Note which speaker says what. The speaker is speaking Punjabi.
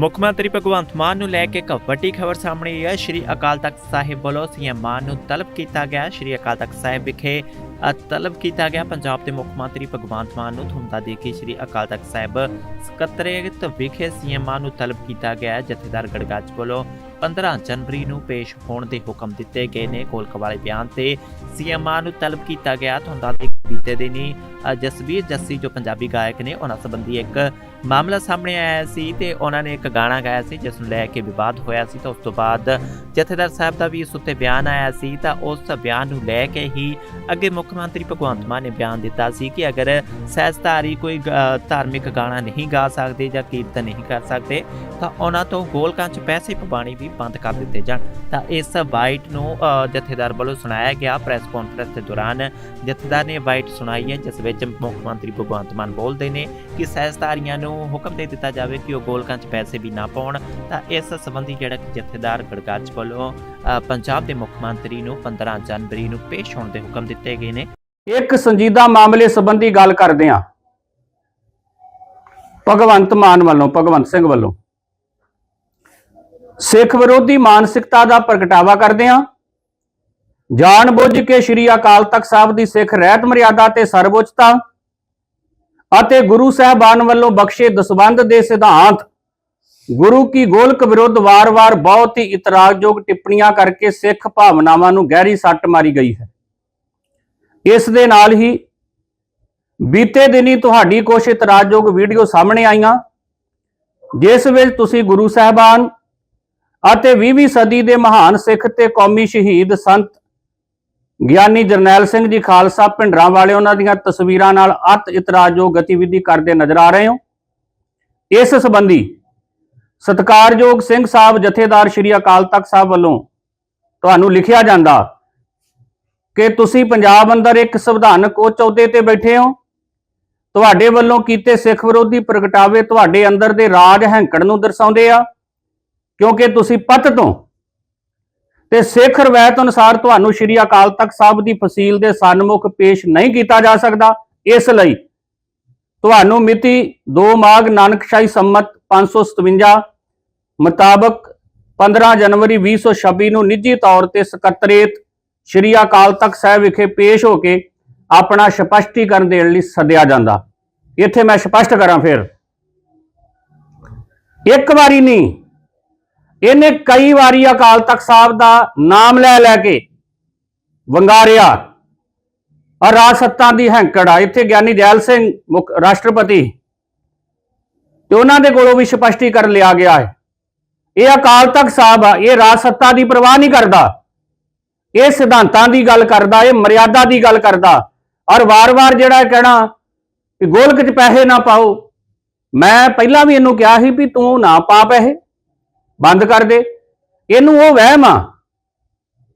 Speaker 1: ਮੁੱਖ ਮੰਤਰੀ ਭਗਵੰਤ ਮਾਨ ਨੂੰ ਲੈ ਕੇ ਇੱਕ ਵੱਡੀ ਖਬਰ ਸਾਹਮਣੇ ਆਈ ਹੈ। ਸ਼੍ਰੀ ਅਕਾਲ ਤਖਤ ਸਾਹਿਬ ਵੱਲੋਂ ਸੀਐਮ ਮਾਨ ਨੂੰ ਤਲਬ ਕੀਤਾ ਗਿਆ। ਸ਼੍ਰੀ ਅਕਾਲ ਤਖਤ ਸਾਹਿਬ ਵਿਖੇ ਤਲਬ ਕੀਤਾ ਗਿਆ। ਪੰਜਾਬ ਦੇ ਮੁੱਖ ਮੰਤਰੀ ਭਗਵੰਤ ਮਾਨ ਨੂੰ ਧੁੰਦਾ ਦੇ ਕੇ ਸ਼੍ਰੀ ਅਕਾਲ ਤਖਤ ਸਾਹਿਬ ਸਕੱਤਰੇਤ ਵਿਖੇ ਸੀਐਮ ਮਾਨ ਨੂੰ ਤਲਬ ਕੀਤਾ ਗਿਆ। ਜਥੇਦਾਰ ਗੜਗੱਜ ਵੱਲੋਂ 15 ਜਨਵਰੀ ਨੂੰ ਪੇਸ਼ ਹੋਣ ਦੇ ਹੁਕਮ ਦਿੱਤੇ ਗਏ ਨੇ। ਕੋਲਕ ਵਾਲੇ ਬਿਆਨ ਤੇ ਸੀਐਮ ਮਾਨ ਨੂੰ ਤਲਬ ਕੀਤਾ ਗਿਆ। ਧੁੰਦਾ ਦੇ ਬੀਤੇ ਦਿਨੀ ਅ, ਜਸਵੀਰ ਜੱਸੀ ਜੋ ਪੰਜਾਬੀ ਗਾਇਕ ਨੇ ਉਹਨਾਂ ਸੰਬੰਧੀ ਇੱਕ ਮਾਮਲਾ ਸਾਹਮਣੇ ਆਇਆ ਸੀ ਤੇ ਉਹਨਾਂ ਨੇ ਇੱਕ ਗਾਣਾ ਗਾਇਆ ਸੀ ਜਿਸ ਨੂੰ ਲੈ ਕੇ ਵਿਵਾਦ ਹੋਇਆ ਸੀ ਤਾਂ ਉਸ ਤੋਂ ਬਾਅਦ ਜਥੇਦਾਰ ਸਾਹਿਬ ਦਾ ਵੀ ਇਸ ਉੱਤੇ ਬਿਆਨ ਆਇਆ ਸੀ ਤਾਂ ਉਸ ਬਿਆਨ ਨੂੰ ਲੈ ਕੇ ਹੀ ਅੱਗੇ ਮੁੱਖ ਮੰਤਰੀ ਭਗਵੰਤ ਮਾਨ ਨੇ ਬਿਆਨ ਦਿੱਤਾ ਸੀ ਕਿ ਅਗਰ ਸਹਿਜਧਾਰੀ ਕੋਈ ਗ- ਧਾਰਮਿਕ ਗਾਣਾ ਨਹੀਂ ਗਾ ਸਕਦੇ ਜਾਂ ਕੀਰਤਨ ਨਹੀਂ ਕਰ ਸਕਦੇ, ਤਾਂ ਉਹਨਾਂ ਤੋਂ ਗੋਲਕਾਂ 'ਚ ਪੈਸੇ ਪਵਾਉਣੇ ਵੀ ਬੰਦ ਕਰ ਦਿੱਤੇ ਜਾਣ। ਤਾਂ ਇਸ ਵਾਈਟ ਨੂੰ ਜਥੇਦਾਰ ਵੱਲੋਂ ਸੁਣਾਇਆ ਗਿਆ ਪ੍ਰੈਸ ਕਾਨਫਰੰਸ ਦੇ ਦੌਰਾਨ ਜਥੇਦਾਰ ਨੇ ਵਾਈਟ ਸੁਣਾਈ ਹੈ, ਜਿਸ ਵਿੱਚ ਮੁੱਖ ਮੰਤਰੀ ਭਗਵੰਤ ਮਾਨ ਬੋਲਦੇ ਨੇ ਕਿ ਸਹਿਜਧਾਰੀਆਂ ਨੂੰ ਹੁਕਮ ਦੇ ਦਿੱਤਾ ਜਾਵੇ ਕਿ ਉਹ ਗੋਲਕਾਂ 'ਚ ਪੈਸੇ ਵੀ ਨਾ ਪਾਉਣ, ਤਾਂ ਇਸ ਸੰਬੰਧੀ ਜਿਹੜਾ ਜਥੇਦਾਰ ਗੜਗੱਜ ਵੱਲੋਂ ਪੰਜਾਬ ਦੇ ਮੁੱਖ ਮੰਤਰੀ ਨੂੰ 15 ਜਨਵਰੀ ਨੂੰ ਪੇਸ਼ ਹੋਣ ਦੇ ਹੁਕਮ ਦਿੱਤੇ ਗਏ ਨੇ।
Speaker 2: ਇੱਕ ਸੰਜੀਦਾ ਮਾਮਲੇ ਸੰਬੰਧੀ ਗੱਲ ਕਰਦੇ ਹਾਂ। ਭਗਵੰਤ ਮਾਨ ਵੱਲੋਂ, ਭਗਵੰਤ ਸਿੰਘ ਵੱਲੋਂ। ਸਿੱਖ ਵਿਰੋਧੀ ਮਾਨਸਿਕਤਾ ਦਾ ਪ੍ਰਗਟਾਵਾ ਕਰਦੇ ਹਾਂ। ਜਾਣ ਬੁੱਝ ਕੇ ਸ੍ਰੀ ਅਕਾਲ ਤਖਤ ਸਾਹਿਬ ਦੀ ਸਿੱਖ ਰਹਿਤ ਮਰਿਆਦਾ ਤੇ ਸਰਵਉੱਚਤਾ। ਅਤੇ ਗੁਰੂ ਸਾਹਿਬਾਨ ਵੱਲੋਂ ਬਖਸ਼ੇ ਦਸਵੰਧ ਦੇ ਸਿਧਾਂਤ, ਗੁਰੂ ਕੀ ਗੋਲਕ ਵਿਰੁੱਧ ਵਾਰ-ਵਾਰ ਬਹੁਤ ਹੀ ਇਤਰਾਜ਼ਯੋਗ ਟਿੱਪਣੀਆਂ ਕਰਕੇ ਸਿੱਖ ਭਾਵਨਾਵਾਂ ਨੂੰ ਗਹਿਰੀ ਸੱਟ ਮਾਰੀ ਗਈ ਹੈ। ਇਸ ਦੇ ਨਾਲ ਹੀ ਬੀਤੇ ਦਿਨੀ ਤੁਹਾਡੀ ਕੁਝ ਇਤਰਾਜ਼ਯੋਗ ਵੀਡੀਓ ਸਾਹਮਣੇ ਆਈਆਂ, ਜਿਸ ਵਿੱਚ ਤੁਸੀਂ ਗੁਰੂ ਸਾਹਿਬਾਨ ਅਤੇ 20ਵੀਂ ਸਦੀ ਦੇ ਮਹਾਨ ਸਿੱਖ ਤੇ ਕੌਮੀ ਸ਼ਹੀਦ ਸੰਤ ਗਿਆਨੀ ਜਰਨੈਲ ਸਿੰਘ ਜੀ ਖਾਲਸਾ, ਭਿੰਡਰਾਂ ਵਾਲੇ ਉਹਨਾਂ ਦੀਆਂ ਤਸਵੀਰਾਂ ਨਾਲ ਅਤ ਇਤਰਾਜ਼ਯੋਗ ਗਤੀਵਿਧੀ ਕਰਦੇ ਨਜ਼ਰ ਆ ਰਹੇ ਹੋ। ਇਸ ਸੰਬੰਧੀ ਸਤਿਕਾਰਯੋਗ ਸਿੰਘ ਸਾਹਿਬ ਜਥੇਦਾਰ ਸ਼੍ਰੀ ਅਕਾਲ ਤਖਤ ਸਾਹਿਬ ਵੱਲੋਂ ਤੁਹਾਨੂੰ ਲਿਖਿਆ ਜਾਂਦਾ ਕਿ ਤੁਸੀਂ ਪੰਜਾਬ ਅੰਦਰ ਇੱਕ ਸੰਵਿਧਾਨਕ ਉੱਚ ਅਹੁਦੇ ਤੇ ਬੈਠੇ ਹੋ। ਤੁਹਾਡੇ ਵੱਲੋਂ ਕੀਤੇ ਸਿੱਖ ਵਿਰੋਧੀ ਪ੍ਰਗਟਾਵੇ ਤੁਹਾਡੇ ਅੰਦਰ ਦੇ ਰਾਜ ਹੈਂਕੜ ਨੂੰ ਦਰਸਾਉਂਦੇ ਆ, ਕਿਉਂਕਿ ਤੁਸੀਂ ਪਤ ਤੋਂ ਤੇ ਸਿੱਖ ਰਵਾਇਤ ਅਨੁਸਾਰ ਤੁਹਾਨੂੰ ਸ਼੍ਰੀ ਅਕਾਲ ਤਖਤ ਸਾਹਿਬ ਦੀ ਫਸੀਲ ਦੇ ਸਨਮੁਖ ਪੇਸ਼ ਨਹੀਂ ਕੀਤਾ ਜਾ ਸਕਦਾ। ਇਸ ਲਈ ਤੁਹਾਨੂੰ ਮਿਤੀ 2 ਮਾਘ ਨਾਨਕਸ਼ਾਹੀ ਸੰਮਤ 557 ਮੁਤਾਬਕ 15 ਜਨਵਰੀ 2026 ਨੂੰ ਨਿੱਜੀ ਤੌਰ ਤੇ ਸਕੱਤਰੇਤ ਸ਼੍ਰੀ ਅਕਾਲ ਤਖਤ ਸਾਹਿਬ ਵਿਖੇ ਪੇਸ਼ ਹੋ ਕੇ ਆਪਣਾ ਸਪਸ਼ਟੀਕਰਨ ਦੇਣ ਲਈ ਸੱਦਿਆ ਜਾਂਦਾ। ਇੱਥੇ ਮੈਂ ਸਪਸ਼ਟ ਕਰਾਂ ਫਿਰ। ਇੱਕ ਵਾਰੀ ਨਹੀਂ ਇਹਨੇ ਕਈ ਵਾਰੀ ਅਕਾਲ ਤਖਤ ਸਾਹਿਬ ਦਾ ਨਾਮ ਲੈ ਲੈ ਕੇ ਵੰਗਾਰਿਆ। ਔਰ ਰਾਜ ਸੱਤਾ ਦੀ ਹੈਂਕੜ ਆ। ਇੱਥੇ ਗਿਆਨੀ ਜੈਲ ਸਿੰਘ ਮੁੱਖ ਰਾਸ਼ਟਰਪਤੀ ਤੇ ਉਹਨਾਂ ਦੇ ਕੋਲੋਂ ਵੀ ਸਪਸ਼ਟੀਕਰਨ ਲਿਆ ਗਿਆ ਹੈ। ਇਹ ਅਕਾਲ ਤਖਤ ਸਾਹਿਬ ਆ, ਇਹ ਰਾਜ ਸੱਤਾ ਦੀ ਪਰਵਾਹ ਨਹੀਂ ਕਰਦਾ। ਇਹ ਸਿਧਾਂਤਾਂ ਦੀ ਗੱਲ ਕਰਦਾ, ਇਹ ਮਰਿਆਦਾ ਦੀ ਗੱਲ ਕਰਦਾ। ਔਰ ਵਾਰ-ਵਾਰ ਜਿਹੜਾ ਇਹ ਕਹਿਣਾ ਕਿ ਗੋਲਕ 'ਚ ਪੈਸੇ ਨਾ ਪਾਓ। ਮੈਂ ਪਹਿਲਾਂ ਵੀ ਇਹਨੂੰ ਕਿਹਾ ਸੀ ਵੀ ਤੂੰ ਨਾ ਪਾ ਪੈਸੇ। ਬੰਦ ਕਰ ਦੇ। ਇਹਨੂੰ ਉਹ ਵਹਿਮ ਆ।